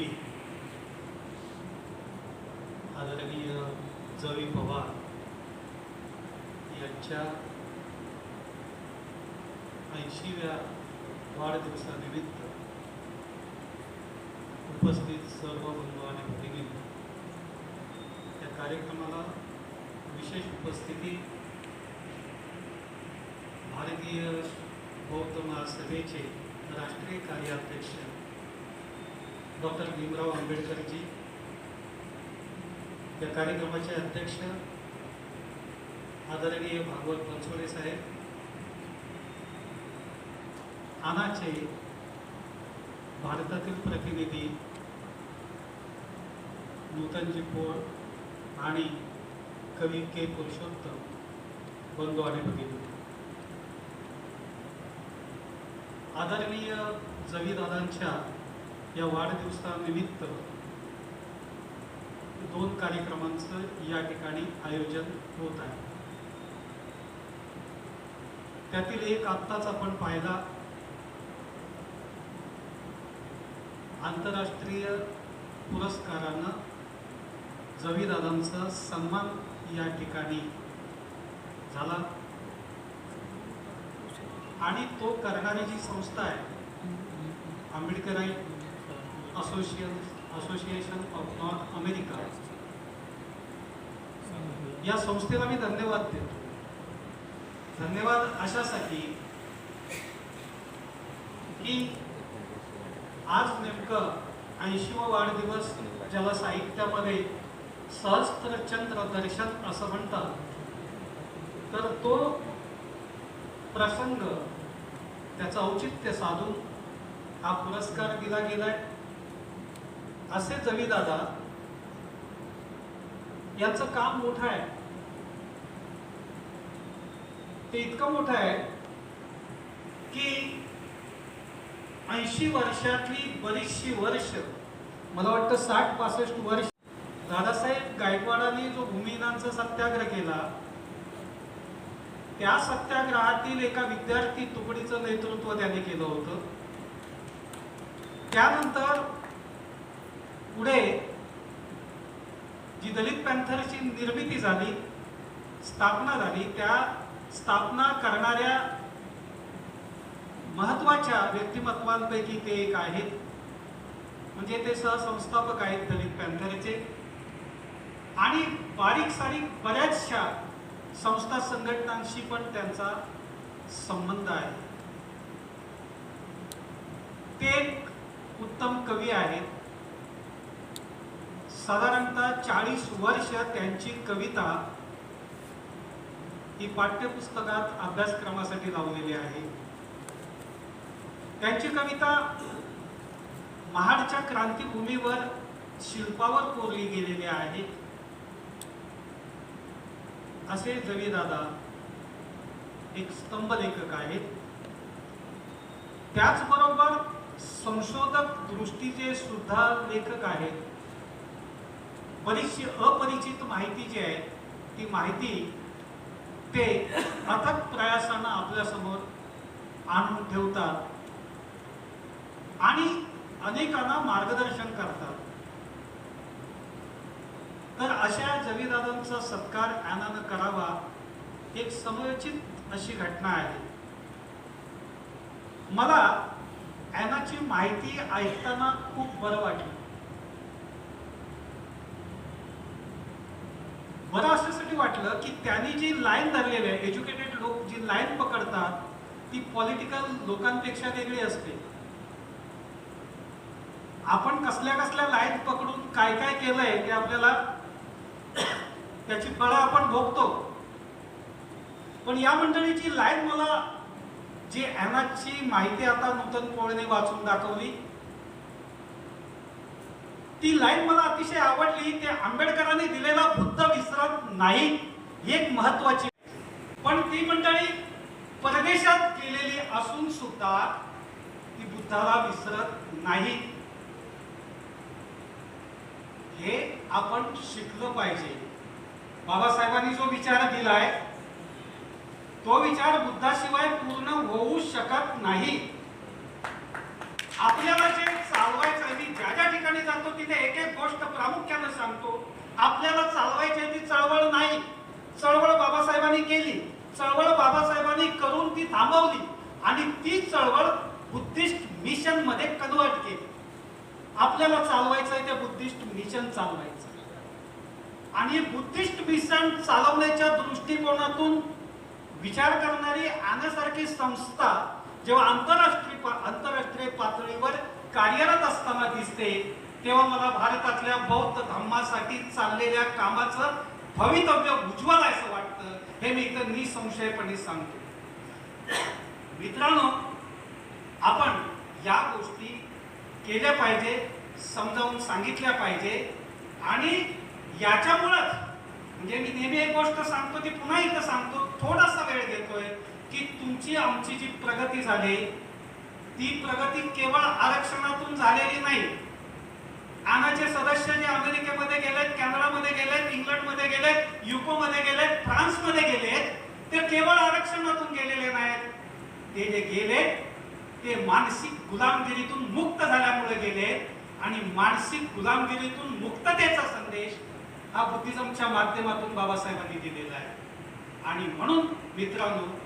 कवी आदरणीय जवी पवार यांच्या ऐंशीव्या वाढदिवसानिमित्त उपस्थित सर्व बंधू आणि भगिनी या कार्यक्रमाला विशेष उपस्थिती भारतीय बौद्ध महासभेचे राष्ट्रीय कार्याध्यक्ष डॉक्टर भीमराव आंबेडकरजी या कार्यक्रमाचे अध्यक्ष आदरणीय भागवत बनसोडे साहेब आनाचे भारतातील प्रतिनिधी नूतनजी पोळ आणि कवी के पुरुषोत्तम बंधू आणि भगिनी आदरणीय जवीदादांच्या या वाढदिवसानिमित्त दोन कार्यक्रमांचं या ठिकाणी आयोजन होत आहे. त्यातील एक आत्ताच आपण पाहिला. आंतरराष्ट्रीय पुरस्कारानं जवीदादांचा सन्मान या ठिकाणी झाला. आणि तो करणारी जी संस्था आहे Ambedkarite association association of north America या संस्थेला मी धन्यवाद देतो. धन्यवाद अशासाठी की आज नेमकं ऐंशीवा वाढदिवस ज्याला साहित्यामध्ये सहस्त्रचंद्र दर्शन असं म्हणतात तर तो प्रसंग त्याचं औचित्य साधून हा पुरस्कार दिला गेलाय. असे जवीदादा याचं काम मोठं आहे. ते इतकं मोठं आहे की ऐंशी वर्षातली बरीचशी वर्ष मला वाटतं साठ पासष्ट वर्ष दादासाहेब गायकवाडांनी जो भूमिहीनांचा सत्याग्रह केला त्या सत्याग्रहातील एका विद्यार्थी तुकडीचं नेतृत्व त्याने केलं होतं. त्यानंतर पुढे जी दलित पॅन्थरची निर्मिती झाली स्थापना झाली त्या स्थापना करणाऱ्या महत्त्वाच्या व्यक्तिमत्वांपैकी ते एक आहेत. म्हणजे ते सहसंस्थापक आहेत दलित पॅन्थरचे. आणि बारीक सारीक बऱ्याचशा संस्था संघटनांशी पण त्यांचा संबंध आहे. ते एक उत्तम कवी आहेत. साधारणतः चाळीस वर्ष त्यांची कविता ही पाठ्यपुस्तकात अभ्यासक्रमासाठी लावलेली आहे. त्यांची कविता महाडच्या क्रांतीभूमीवर शिल्पावर कोरली गेलेली आहे. असे जवीदादा एक स्तंभ लेखक आहेत. त्याचबरोबर संशोधक दृष्टीचे सुद्धा लेखक आहेत. बरीचशी अपरिचित माहिती जी आहे ती माहिती ते अथक प्रयासानं आपल्यासमोर आणून ठेवतात आणि अनेकांना मार्गदर्शन करतात. तर अशा जवीदादांचा सत्कार ॲनानं करावा एक समयोचित अशी घटना आहे. मला ॲनाची माहिती ऐकताना खूप बरं वाटलं. मला अशासाठी वाटलं की त्यांनी जी लाईन धरलेली आहे एज्युकेटेड लोक जी लाईन पकडतात ती पॉलिटिकल लोकांपेक्षा वेगळी असते. आपण कसल्या कसल्या लाईन पकडून काय काय केलंय ते आपल्याला त्याची फळं आपण भोगतो. पण या मंडळीची लाईन मला जी ॲनाची माहिती आता नूतन पोळने वाचून दाखवली ती लाईन मला अतिशय आवडली. ते आंबेडकरांनी दिलेला बुद्ध विसरत नाही एक महत्वाची पण ती मंडळी परदेशात केलेली असून सुद्धा ती बुद्धाला विसरत नाही. हे आपण शिकलं पाहिजे. बाबासाहेबांनी जो विचार दिलाय तो विचार बुद्धाशिवाय पूर्ण होऊ शकत नाही. आपल्याला जे चालवायचं आहे, मी ज्या ज्या ठिकाणी जातो तिथे एक एक गोष्ट प्रामुख्यानं सांगतो. आपल्याला चालवायची आहे ती चळवळ नाही. चळवळ बाबासाहेबांनी केली. चळवळ बाबासाहेबांनी करून ती थांबवली. आणि ती चळवळ बुद्धिस्ट मिशनमध्ये कन्वर्ट केली. आपल्याला चालवायचं आहे ते बुद्धिस्ट मिशन चालवायचं. आणि बुद्धिस्ट मिशन चालवण्याच्या दृष्टिकोनातून विचार करणारी आण्यासारखी संस्था जेव्हा आंतरराष्ट्रीय आंतरराष्ट्रीय पातळीवर कार्यरत असताना दिसते तेव्हा मला भारतातल्या बौद्ध धम्मासाठी चाललेल्या कामाचं भवितव्य उज्ज्वल आहे असं वाटतं हे मी इथं निसंशयपणे सांगतो. मित्रांनो आपण या गोष्टी केल्या पाहिजे समजावून सांगितल्या पाहिजे आणि याच्यामुळंच म्हणजे मी नेहमी एक गोष्ट सांगतो ती पुन्हा इथं सांगतो थोडासा वेळ घेतोय की तुमची आमची जी प्रगती झाली ती प्रगती केवळ आरक्षणातून झालेली नाही. आनाचे सदस्य जे अमेरिकेमध्ये गेलेत कॅनडामध्ये गेलेत इंग्लंडमध्ये गेलेत युकोमध्ये गेलेत फ्रान्समध्ये गेलेत ते केवळ आरक्षणातून गेलेले नाहीत. ते जे गेले ते मानसिक गुलामगिरीतून मुक्त झाल्यामुळे गेले आणि मानसिक गुलामगिरीतून मुक्ततेचा संदेश हा बुद्धिझमच्या माध्यमातून बाबासाहेबांनी दिलेला आहे. आणि म्हणून मित्रांनो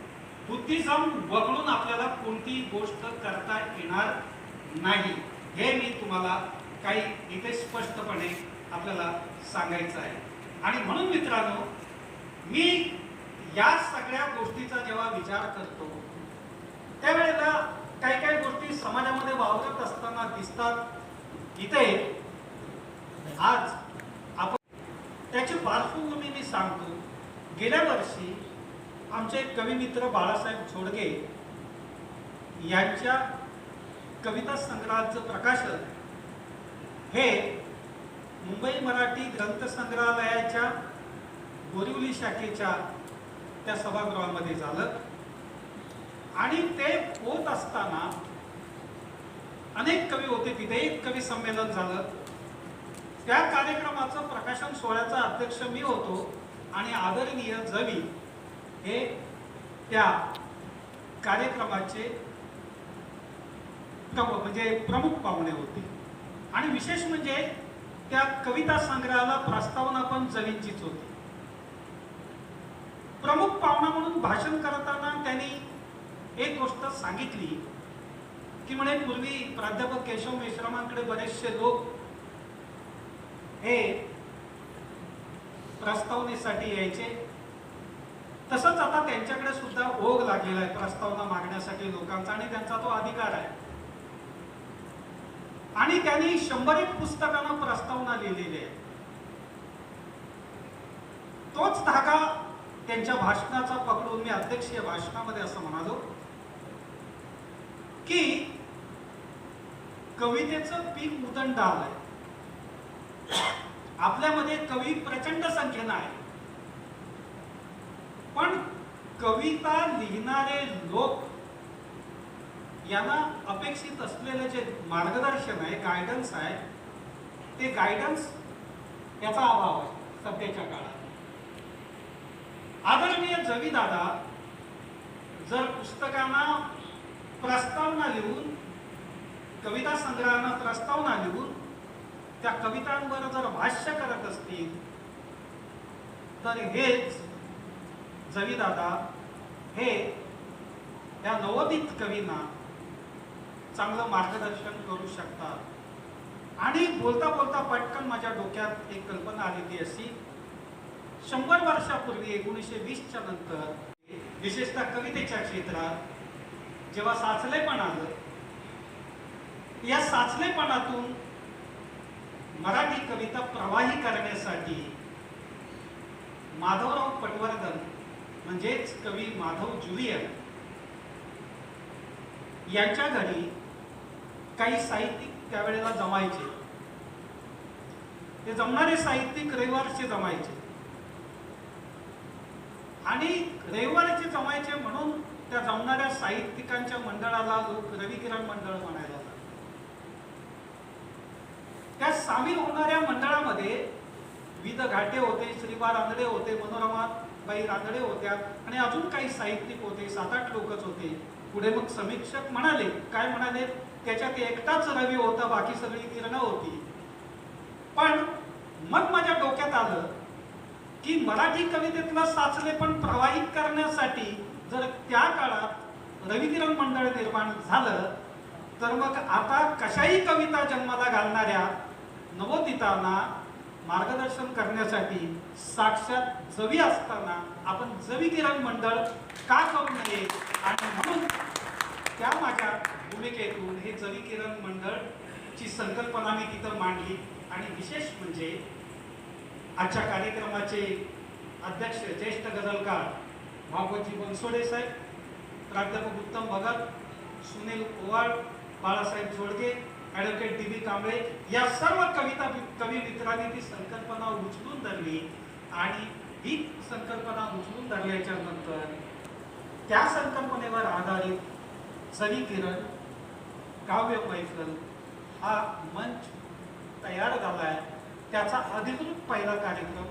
बुद्धिझम वगळून आपल्याला कोणतीही गोष्ट करता येणार नाही. हे मी तुम्हाला काही इथे स्पष्टपणे आपल्याला सांगायचं आहे. आणि म्हणून मित्रांनो मी या सगळ्या गोष्टीचा जेव्हा विचार करतो त्यावेळेला काही काही गोष्टी समाजामध्ये वावरत असताना दिसतात. इथे आज आपण त्याची पार्श्वभूमी मी सांगतो. गेल्या वर्षी आमचे कवी मित्र बाळासाहेब झोडगे यांच्या कविता संग्रहाचं प्रकाशन हे मुंबई मराठी ग्रंथ संग्रहालयाच्या बोरिवली शाखेच्या त्या सभागृहामध्ये झालं. आणि ते होत असताना अनेक कवी होते तिथे एक कवी संमेलन झालं. त्या कार्यक्रमाचं प्रकाशन सोहळ्याचा अध्यक्ष मी होतो आणि आदरणीय जवी हे त्या कार्यक्रमाचे प्रमुख म्हणजे प्रमुख पाहुणे होते. आणि विशेष म्हणजे त्या कविता संग्रहाला प्रस्तावना पण जवींचीच होती. प्रमुख पाहुणा म्हणून भाषण करताना त्यांनी एक गोष्ट सांगितली की म्हणे पूर्वी प्राध्यापक केशव मेश्रामांकडे बरेचसे लोक हे प्रस्तावनेसाठी यायचे. तसंच आता त्यांच्याकडे सुद्धा ओघ लागलेला आहे प्रस्तावना मागण्यासाठी लोकांचा आणि त्यांचा तो अधिकार आहे. आणि त्यांनी शंभर एक पुस्तकांना प्रस्तावना लिहिलेली आहे. तोच धागा त्यांच्या भाषणाचा पकडून मी अध्यक्षीय भाषणामध्ये असं म्हणालो की कवितेचं पीक उदंड आलंय. आपल्यामध्ये कवी प्रचंड संख्येनं आहे पण कविता लिहिणारे लोक यांना अपेक्षित असलेलं जे मार्गदर्शन आहे गायडन्स आहे ते गायडन्स याचा अभाव आहे सध्याच्या काळात. आदरणीय जवी दादा जर पुस्तकांना प्रस्तावना लिहून कविता संग्रहांना प्रस्तावना लिहून त्या कवितांवर जर भाष्य करत असतील तर हेच जवीदादा हे त्या नवोदित कवींना चांगलं मार्गदर्शन करू शकतात. आणि बोलता बोलता पटकन माझ्या डोक्यात एक कल्पना आलेली अशी. शंभर वर्षापूर्वी एकोणीसशे वीसच्या नंतर विशेषतः कवितेच्या क्षेत्रात जेव्हा साचलेपण आलं या साचलेपणातून मराठी कविता प्रवाही करण्यासाठी माधवराव पटवर्धन म्हणजेच कवी माधव जुलियन यांच्या घरी काही साहित्यिक त्यावेळेला जमायचे. ते जमणारे साहित्यिक रविवारचे जमायचे. आणि रविवारचे जमायचे म्हणून त्या जमणाऱ्या साहित्यिकांच्या मंडळाला लोक रविकिरण मंडळ म्हणायला त्या सामील होणाऱ्या मंडळामध्ये विविध घाटे होते श्रीवार आंधळे होते मनोरमा बाई रातडे होत्या आणि अजून काही साहित्यिक होते सात आठ लोकच होते. पुढे मग समीक्षक म्हणाले काय म्हणाले? त्याच्यात एकटाच रवी होता बाकी सगळी किरणं होती. पण मग माझ्या डोक्यात आलं की मराठी कवितेतला साचले पण प्रवाहित करण्यासाठी जर त्या काळात रविकिरण मंडळ निर्माण झालं तर मग आता कशाही कविता जन्माला घालणाऱ्या नवोदितांना मार्गदर्शन करण्यासाठी साक्षात जवी असताना आपण जवी किरण मंडळ का करू नये? आणि म्हणून त्या माझ्या भूमिकेतून हे जवी किरण मंडळ ची संकल्पना मी तिथं मांडली. आणि विशेष म्हणजे आजच्या कार्यक्रमाचे अध्यक्ष ज्येष्ठ गझलकार भागवतजी बनसोडे साहेब प्राध्यापक Uttam Bhagat Sunil Owal Balasaheb Jodge advocate D B Kamble या सर्व कविता कवी मित्रांनी ती संकल्पना उचलून धरली आणि ही संकल्पना उचलून धरल्याच्या नंतर त्या संकल्पनेवर आधारित सनी किरण काव्य मैफल हा मंच तयार झाला आहे त्याचा अधिकृत पहिला कार्यक्रम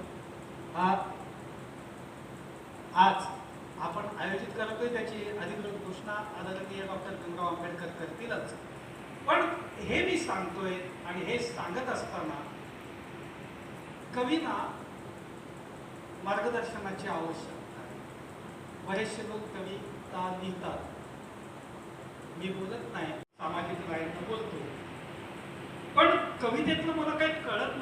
हा आज आपण आयोजित करतोय. त्याची अधिकृत घोषणा आदरणीय डॉक्टर भीमराव आंबेडकर करतीलच. पण हे मी सांगतोय आणि हे सांगत असताना कवींना मार्गदर्शनाची आवश्यकता आहे. बरेचसे लोक कविता लिहितात. मी बोलत नाही सामाजिक राईनं बोलतो. पण कवितेतलं मला काही कळत नाही.